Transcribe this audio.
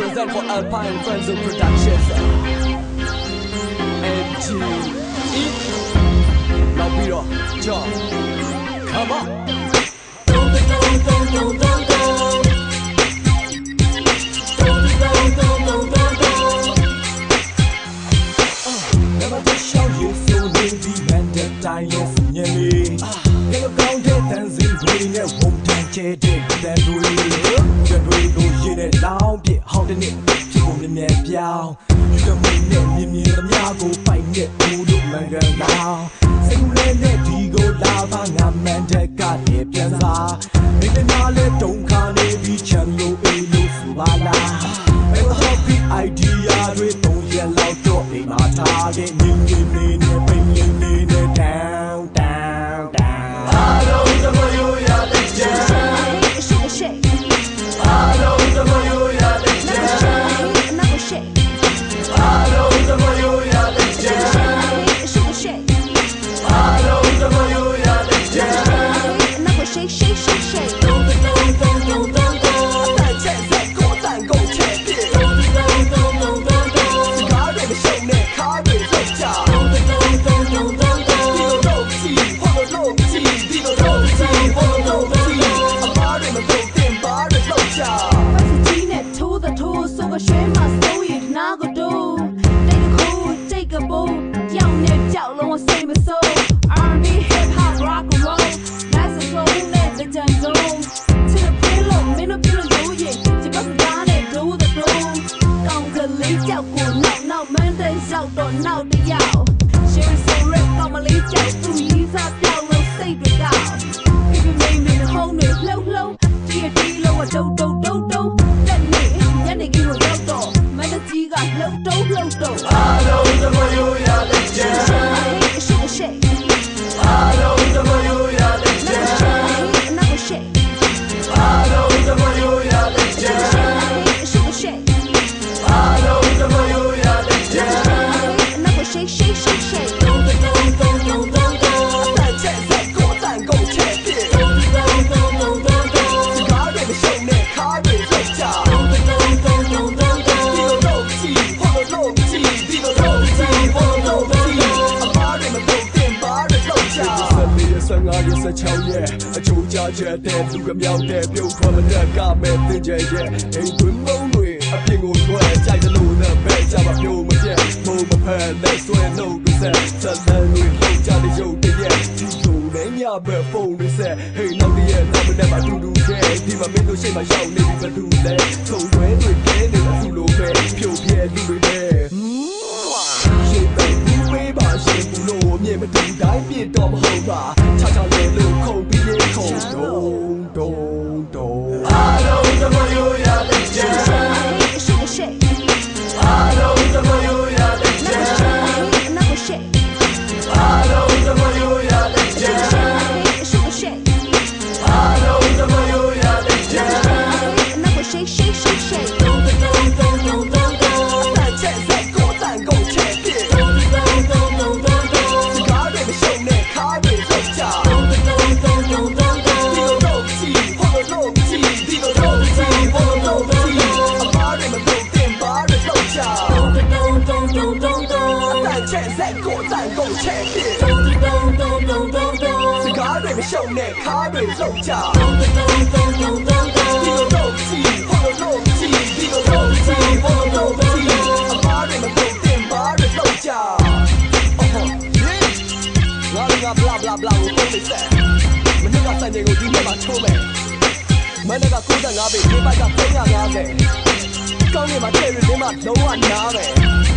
Vegas AI represent for Alpine Friends of Productions MG E နောက်ပြီးတော့ John come on နမတရှောင်းရဆိုနေဒီမန်တဲ့တိုင်းရဲ့စညက်လေးကဲကောင်းတဲ့တန်စီတွေနဲ့ဝုံတန်ကျဲတဲ့တန်တွေကျန် တွေကိုရင်းနဲ့လောင်းပြဟောင်းတဲ့နေ့ဖြစ်ဖို့မြင်မြန်ပြောင်းယူကမင်းနဲ့မြင်မြင်သမျှကိုပိုင်တဲ့ဘူးတို့မန်ကန်လောင်းစိတ်နဲ့နဲ့ဒီကိုလာပါငါမန်တဲ့ကလည်းပြန်စားမိမနာလဲတုံခါနေပြီးချမ်းလို့အေးလို့ဆိုပါလား Ever happy idea တွေတုံးရလောက်တော့အိမ်မှာထားတဲ့ငင်းငင်းနေ shake, shake, shake, shake. တုံးတုံးတုံး ကောင်းကလေးကြောက်ကိုနောက်နောက်မန်းတဲ့ရောက်တော့နောက်တယောက် Share so rip ကောင်းမလေးကြောက်သူကြီးစားပြောင်းလို့စိတ်တွေကောက် If you made me the home တွေလှုပ်လှုပ်ဒီအတီးလုံးကဒုတ်ဒုတ် အချိုးချချက်တဲ့သူကမြောက်တဲ့ပြုတ်ထွက်မတက်ကမဲ့တင်ကြရဲ့အိမ်တွင်မုံတွေအပြင်ကိုထွက်ကြိုက်တယ်လို့နဲ့ပဲကြပါပြုံးမပြတ်မုံမဖက်လက်ဆွဲနှုတ်ကဆက်ဆက်လန်းတွေလောက်ကြတဲ့ရုပ်တရက်ဒီလိုနဲ့ညဘက်ဖုန်းတွေဆက်ဟေးနောက်တည့်ရဲ့နောက်မနေ့မှတူတူခဲ့ဒီမှာမင်းတို့ရှိမှရောက်နေပြီဘယ်သူလဲထုံွဲတွေကဲနေတာသူလိုပဲဖြိုပြဲလူတွေပဲရှင်ပဲဘူးပေးပါရှင်ဘူးလို့မြင်မတူတိုင်းပြတော့မဟုတ်ပါချာချာလေလို့ခုံ တွေမရှုံနဲ့ခါတွေလောက်ကြတုံးတုံးတုံးတုံးတုံးတုံးဒီလိုတော့ချီဟောလို့ချီဒီလိုတော့ချီဟောလို့ချီအမားတွေမကုန်တင်ပါတွေလောက်ကြအော်ဟေးငါလည်းငါ blah blah blah ကိုပုံနေဆက်မနေ့ကစံချိန်ကိုဒီနေ့မှချိုးမယ်မနေ့က95ပေဒီဘက်က350ကောင်းနေမှာတဲ့ရင်းမှာလုံးဝနားမယ်